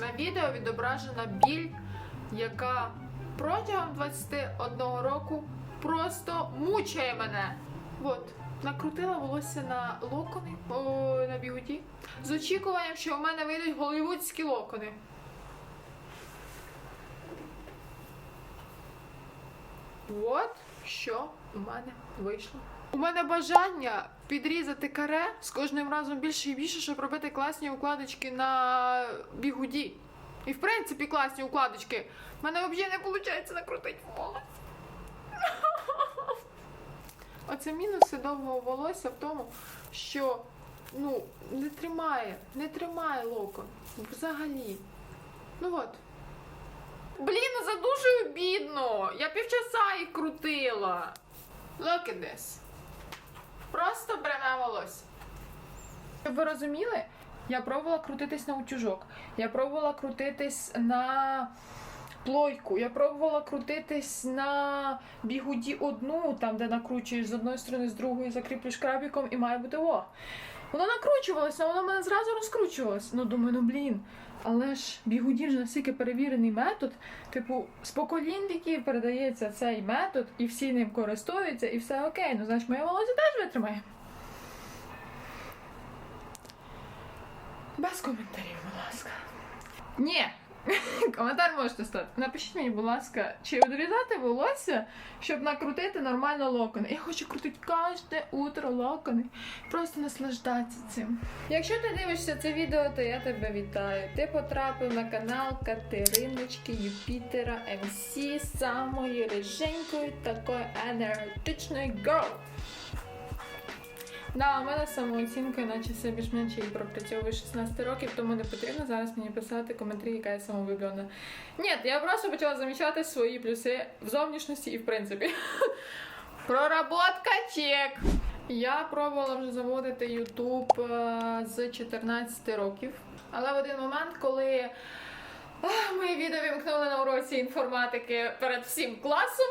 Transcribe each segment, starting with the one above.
На відео відображена біль, яка протягом 21 року просто мучає мене. От, накрутила волосся на локони о, на бігуді з очікуванням, що у мене вийдуть голівудські локони. От що у мене вийшло. У мене бажання підрізати каре з кожним разом більше і більше, щоб робити класні укладочки на бігуді. І в принципі класні укладочки. У мене взагалі не виходить накрутити волосся. Оце мінуси довгого волосся в тому, що ну, не тримає, не тримає локон. Взагалі. Ну от. Блін, за дуже обідно. Я півчаса їх крутила. Look at this. Просто пряме волосся. Щоб ви розуміли, я пробувала крутитись на утюжок. Я пробувала крутитись на плойку. Я пробувала крутитись на бігуді одну, там, де накручуєш з одної сторони, з другої, закріплюєш крабіком і має бути о. Воно накручувалося, воно мене зразу розкручувалось. Ну думаю, ну блін. Але ж бігуді ж настільки перевірений метод, типу, з поколінь віків передається цей метод, і всі ним користуються, і все окей. Ну, значить, моє волосся теж витримає. Без коментарів, будь ласка. Ні. Коментар можете стати. Напишіть мені, будь ласка, чи відрізати волосся, щоб накрутити нормально локони. Я хочу крутити кожне утро локони. Просто наслаждатися цим. Якщо ти дивишся це відео, то я тебе вітаю. Ти потрапив на канал Катериночки Юпітера МС самої риженької такої енергетичної girl. Да, у мене самооцінка, наче все більш-менш її пропрацьовує 16 років, тому не потрібно зараз мені писати коментарі, яка я самовлюблена. Ні, я просто почала замічати свої плюси в зовнішності і в принципі. Проработка чек. Я пробувала вже заводити YouTube е, з 14 років. Але в один момент, коли ах, мої відео вімкнули на уроці інформатики перед всім класом,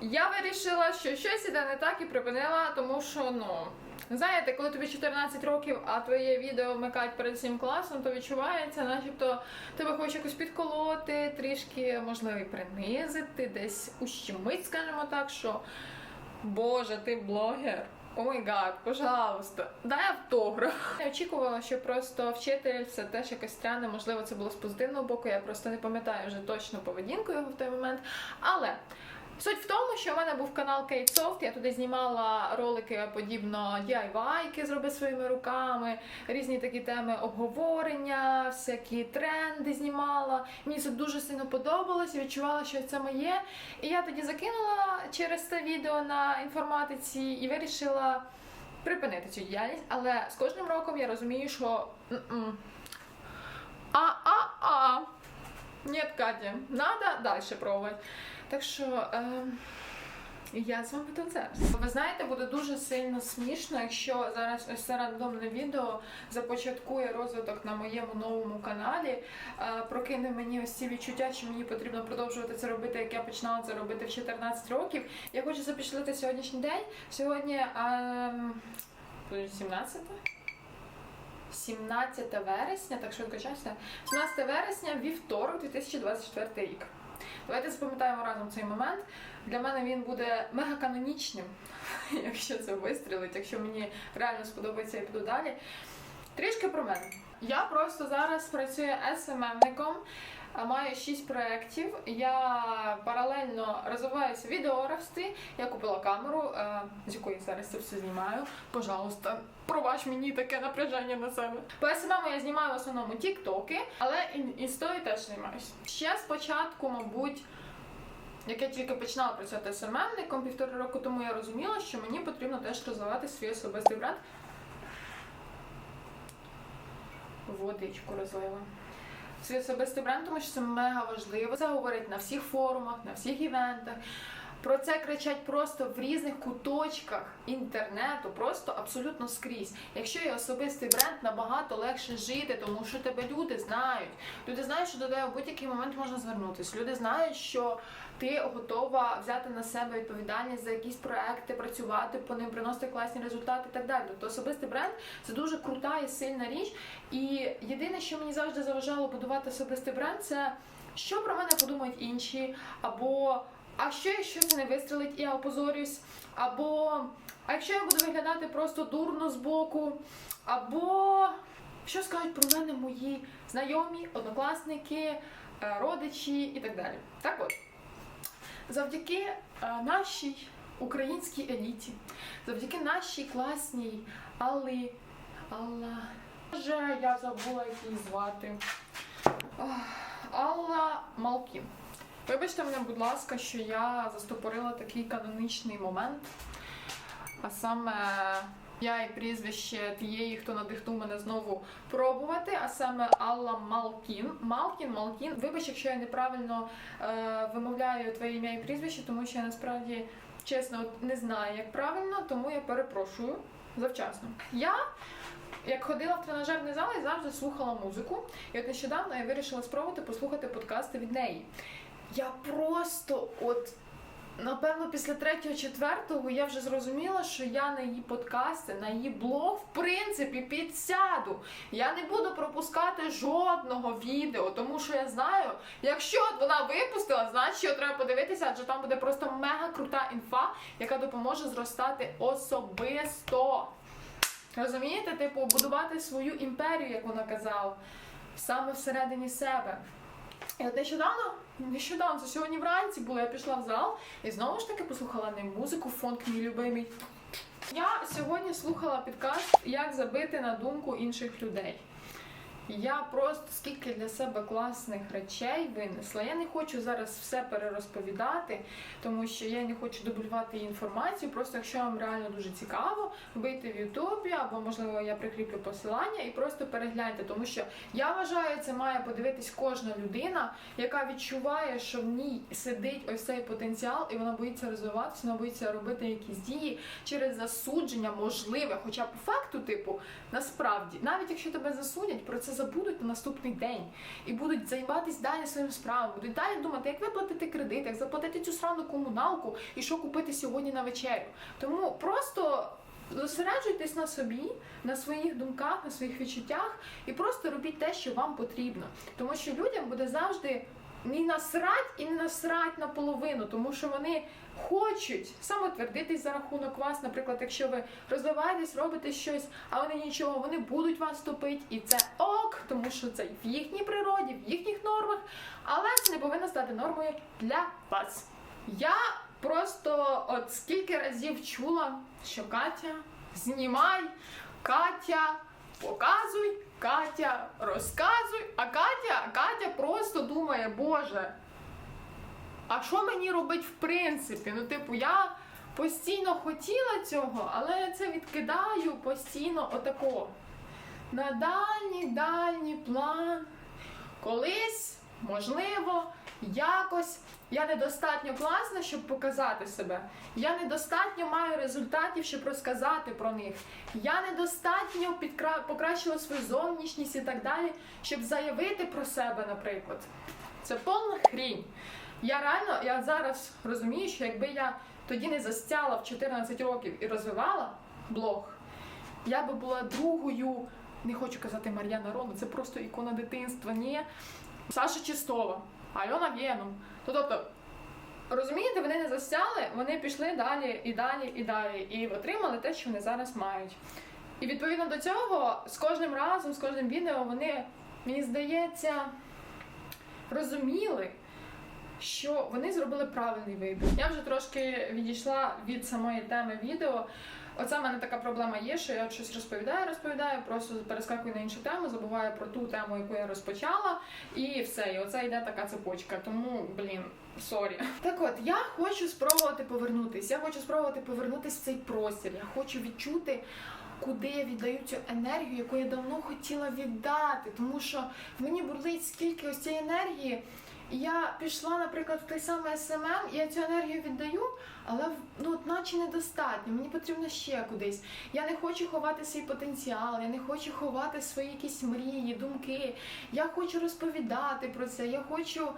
я вирішила, що щось іде не так і припинила, тому що ну. Знаєте, коли тобі 14 років, а твоє відео вмикають перед всім класом, то відчувається, начебто тебе хоче якось підколоти, трішки, можливо, і принизити, десь ущемить, скажімо так, що Боже, ти блогер. О май гад, пожалуйста, дай автограф. Я очікувала, що просто вчитель це теж якось странне, можливо, це було з позитивного боку. Я просто не пам'ятаю вже точно поведінку його в той момент. Але Суть в тому, що в мене був канал Soft, я туди знімала ролики подібно DIY, які зроби своїми руками, різні такі теми обговорення, всякі тренди знімала. Мені це дуже сильно подобалось, відчувала, що це моє. І я тоді закинула через це відео на інформатиці і вирішила припинити цю діяльність. Але з кожним роком я розумію, що а-а-а. Ні, Катя, треба далі пробувати. Так що е, я з вами тут зараз. Ви знаєте, буде дуже сильно смішно, якщо зараз ось це рандомне відео започаткує розвиток на моєму новому каналі, е, прокине мені ось ці відчуття, що мені потрібно продовжувати це робити, як я починала це робити в 14 років. Я хочу запечатлити сьогоднішній день. Сьогодні е, 17 17 вересня, так швидко часу. 17 вересня, вівторок, 2024 рік. Давайте запам'ятаємо разом цей момент. Для мене він буде мега канонічним, якщо це вистрілить, якщо мені реально сподобається, я піду далі. Трішки про мене. Я просто зараз працюю СММником, маю 6 проєктів. Я паралельно розвиваюся в. Я купила камеру, е, з якої зараз це все знімаю. Пожалуйста, пробач мені таке напряження на себе. По СММу я знімаю в основному тіктоки, але і- інстою теж займаюся. Ще спочатку, мабуть. Як я тільки починала працювати СММником півтора року тому, я розуміла, що мені потрібно теж розвивати свій особистий бренд. Водичку розлила. Свій особистий бренд, тому що це мега важливо. Це говорить на всіх форумах, на всіх івентах. Про це кричать просто в різних куточках інтернету, просто абсолютно скрізь. Якщо є особистий бренд, набагато легше жити, тому що тебе люди знають. Люди знають, що до тебе в будь-який момент можна звернутися. Люди знають, що ти готова взяти на себе відповідальність за якісь проекти, працювати по ним, приносити класні результати і так далі. Тобто особистий бренд це дуже крута і сильна річ. І єдине, що мені завжди заважало будувати особистий бренд, це що про мене подумають інші, або а що якщо це не вистрелить, і я опозорюсь, або а якщо я буду виглядати просто дурно збоку, або що скажуть про мене мої знайомі, однокласники, е, родичі і так далі. Так от, завдяки е, нашій українській еліті, завдяки нашій класній Алли, Алла. Боже, я забула її звати. Алла Малкін. Вибачте мене, будь ласка, що я застопорила такий канонічний момент. А саме я і прізвище тієї, хто надихнув мене знову пробувати, а саме Алла Малкін. Малкін, Малкін. Вибач, якщо я неправильно е, вимовляю твоє ім'я і прізвище, тому що я насправді чесно не знаю, як правильно, тому я перепрошую завчасно. Я як ходила в тренажерний зал, я завжди слухала музику. І от нещодавно я вирішила спробувати послухати подкасти від неї. Я просто от. Напевно, після третього, четвертого я вже зрозуміла, що я на її подкасти, на її блог, в принципі, підсяду. Я не буду пропускати жодного відео, тому що я знаю, якщо вона випустила, значить його треба подивитися, адже там буде просто мега крута інфа, яка допоможе зростати особисто. Розумієте, типу, будувати свою імперію, як вона казала, саме всередині себе. Нещодавно, нещодавно, це сьогодні вранці було, я пішла в зал і знову ж таки послухала не музику, фонк мій любимий. Я сьогодні слухала підкаст Як забити на думку інших людей. Я просто скільки для себе класних речей винесла. Я не хочу зараз все перерозповідати, тому що я не хочу дублювати інформацію. Просто якщо вам реально дуже цікаво, вийти в Ютубі або можливо я прикріплю посилання і просто перегляньте, тому що я вважаю, це має подивитись кожна людина, яка відчуває, що в ній сидить ось цей потенціал, і вона боїться розвиватися, вона боїться робити якісь дії через засудження, можливе, хоча по факту, типу, насправді, навіть якщо тебе засудять, про це забудуть на наступний день і будуть займатися далі своїми справами, будуть далі думати, як виплатити кредит, як заплатити цю срану комуналку і що купити сьогодні на вечерю. Тому просто. Зосереджуйтесь на собі, на своїх думках, на своїх відчуттях і просто робіть те, що вам потрібно. Тому що людям буде завжди не насрать і не насрать наполовину, тому що вони хочуть самотвердитись за рахунок вас. Наприклад, якщо ви розвиваєтесь, робите щось, а вони нічого, вони будуть вас топити, і це ок, тому що це в їхній природі, в їхніх нормах, але це не повинно стати нормою для вас. Я просто от скільки разів чула, що Катя, знімай, Катя, показуй, Катя, розказуй, а Катя, Катя просто думає, Боже, а що мені робить в принципі? Ну, типу, я постійно хотіла цього, але я це відкидаю постійно отако. На дальній дальній план. Колись, можливо, якось я недостатньо класна, щоб показати себе. Я недостатньо маю результатів, щоб розказати про них. Я недостатньо підкра... покращила свою зовнішність і так далі, щоб заявити про себе, наприклад. Це повна хрінь. Я реально, я зараз розумію, що якби я тоді не застяла в 14 років і розвивала блог, я би була другою, не хочу казати Мар'яна Рона, це просто ікона дитинства. Ні, Саша Чистова, Альона Вєном. Ну тобто, розумієте, вони не застяли, вони пішли далі і далі і далі, і отримали те, що вони зараз мають. І відповідно до цього, з кожним разом, з кожним відео, вони, мені здається, розуміли, що вони зробили правильний вибір. Я вже трошки відійшла від самої теми відео. Оце в мене така проблема є, що я щось розповідаю, розповідаю, просто перескакую на іншу тему, забуваю про ту тему, яку я розпочала, і все. І оце йде така цепочка. Тому, блін, сорі. Так от, я хочу спробувати повернутися. Я хочу спробувати повернутися в цей простір. Я хочу відчути. Куди я віддаю цю енергію, яку я давно хотіла віддати, тому що мені бурлить скільки ось цієї енергії, я пішла, наприклад, в той самий СММ, я цю енергію віддаю, але ну, наче недостатньо. Мені потрібно ще кудись. Я не хочу ховати свій потенціал, я не хочу ховати свої якісь мрії, думки. Я хочу розповідати про це. Я хочу.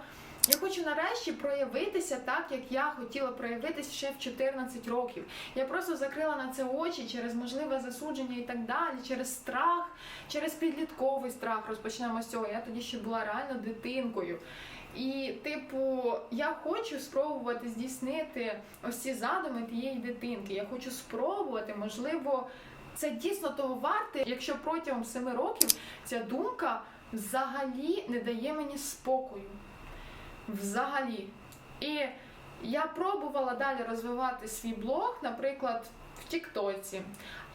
Я хочу нарешті проявитися так, як я хотіла проявитися ще в 14 років. Я просто закрила на це очі через можливе засудження і так далі, через страх, через підлітковий страх. Розпочнемо з цього. Я тоді ще була реально дитинкою. І, типу, я хочу спробувати здійснити ось ці задуми тієї дитинки. Я хочу спробувати, можливо, це дійсно того варте, якщо протягом семи років ця думка взагалі не дає мені спокою. Взагалі. І я пробувала далі розвивати свій блог, наприклад, в Тіктоці.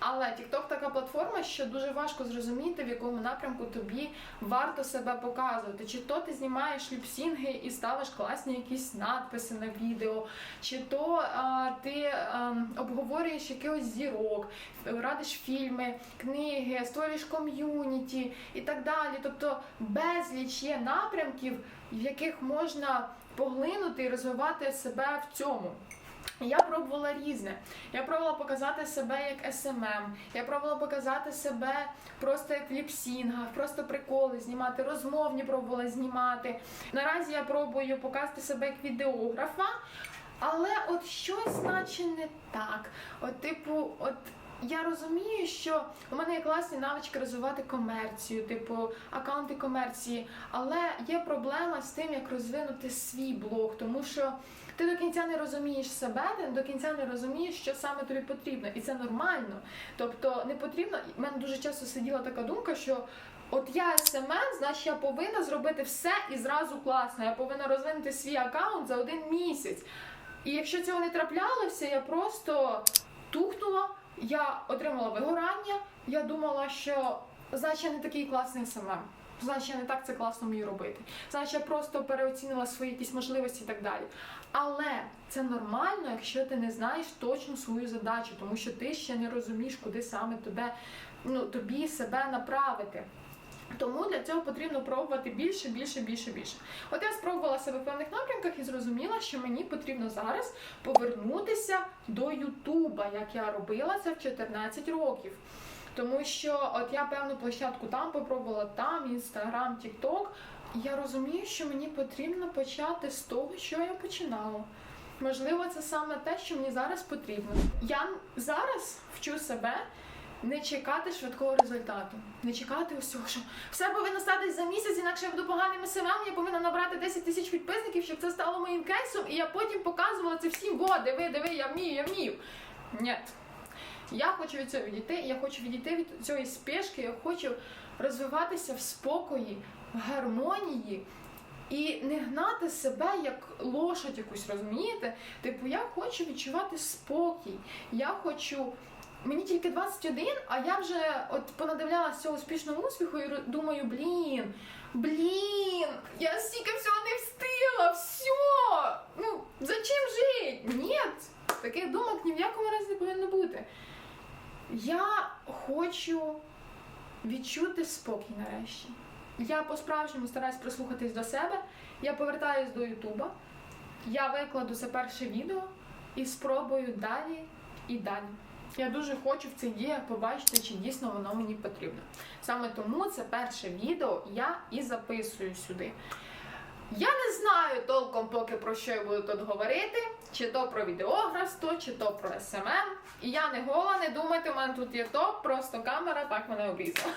Але Тікток така платформа, що дуже важко зрозуміти, в якому напрямку тобі варто себе показувати. Чи то ти знімаєш ліпсінги і ставиш класні якісь надписи на відео, чи то а, ти а, обговорюєш якихось зірок, радиш фільми, книги, створюєш ком'юніті і так далі. Тобто безліч є напрямків, в яких можна поглинути і розвивати себе в цьому. Я пробувала різне. Я пробувала показати себе як СММ. Я пробувала показати себе просто як в ліпсінгах, просто приколи знімати, розмовні пробувала знімати. Наразі я пробую показати себе як відеографа, але от щось наче не так. От, типу, от. Я розумію, що у мене є класні навички розвивати комерцію, типу акаунти комерції, але є проблема з тим, як розвинути свій блог, тому що ти до кінця не розумієш себе, ти до кінця не розумієш, що саме тобі потрібно, і це нормально. Тобто не потрібно. У мене дуже часто сиділа така думка, що. От я СММ, значить я повинна зробити все і зразу класно. Я повинна розвинути свій аккаунт за один місяць. І якщо цього не траплялося, я просто тухнула, я отримала вигорання, я думала, що значить я не такий класний СММ. Значить, я не так це класно вмію робити. Значить, я просто переоцінила свої якісь можливості і так далі. Але це нормально, якщо ти не знаєш точно свою задачу, тому що ти ще не розумієш, куди саме тебе, ну, тобі себе направити. Тому для цього потрібно пробувати більше, більше, більше, більше. От я спробувала себе в певних напрямках і зрозуміла, що мені потрібно зараз повернутися до Ютуба, як я робила це в 14 років. Тому що от я певну площадку там попробувала, там, інстаграм, тікток. Я розумію, що мені потрібно почати з того, що я починала. Можливо, це саме те, що мені зараз потрібно. Я зараз вчу себе не чекати швидкого результату, не чекати усього, що все повинно статись за місяць, інакше я буду поганим СММ, я повинна набрати 10 тисяч підписників, щоб це стало моїм кейсом, і я потім показувала це всім, во, диви, диви, я вмію, я вмію. Ні. Я хочу від цього відійти, я хочу відійти від цієї спешки, я хочу розвиватися в спокої, в гармонії і не гнати себе як лошадь якусь, розумієте? Типу, я хочу відчувати спокій. Я хочу. Мені тільки 21, а я вже от понадивлялася цього успішного успіху і думаю, блін, блін, я стільки всього не встигла, все. Ну, зачем жити? Ні, таких думок ні в якому разі не повинно бути. Я хочу відчути спокій нарешті. Я по-справжньому стараюсь прислухатись до себе. Я повертаюсь до Ютуба. Я викладу це перше відео і спробую далі і далі. Я дуже хочу в цих діях побачити, чи дійсно воно мені потрібно. Саме тому це перше відео я і записую сюди. Я не знаю толком поки про що я буду тут говорити, чи то про відеографство, чи то про СММ. І я не гола, не думайте, у мене тут є топ, просто камера так мене обрізала.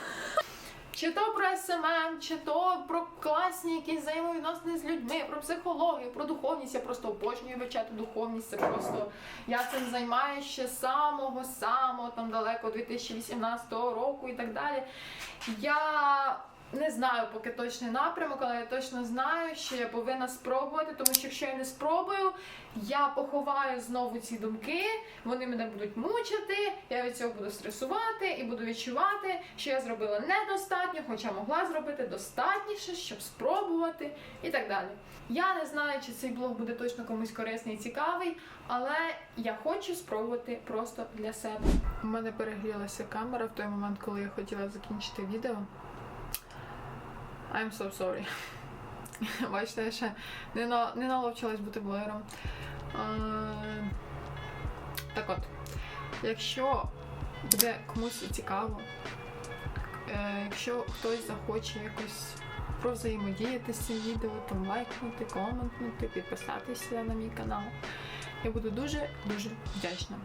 Чи то про СММ, чи то про класні якісь взаємовідносини з людьми, про психологію, про духовність. Я просто обожнюю вивчати духовність. Це просто я цим займаюся ще самого самого там далеко 2018 року і так далі. Я не знаю поки точний напрямок, але я точно знаю, що я повинна спробувати, тому що якщо я не спробую, я поховаю знову ці думки, вони мене будуть мучити, я від цього буду стресувати і буду відчувати, що я зробила недостатньо, хоча могла зробити достатніше, щоб спробувати і так далі. Я не знаю, чи цей блог буде точно комусь корисний і цікавий, але я хочу спробувати просто для себе. У мене перегрілася камера в той момент, коли я хотіла закінчити відео. I'm so sorry. Бачите, я ще не, на, не наловчилась бути блогером. Е, так от, якщо буде комусь цікаво, е, якщо хтось захоче якось провзаємодіяти з цим відео, то лайкнути, коментнути, підписатися на мій канал. Я буду дуже-дуже вдячна.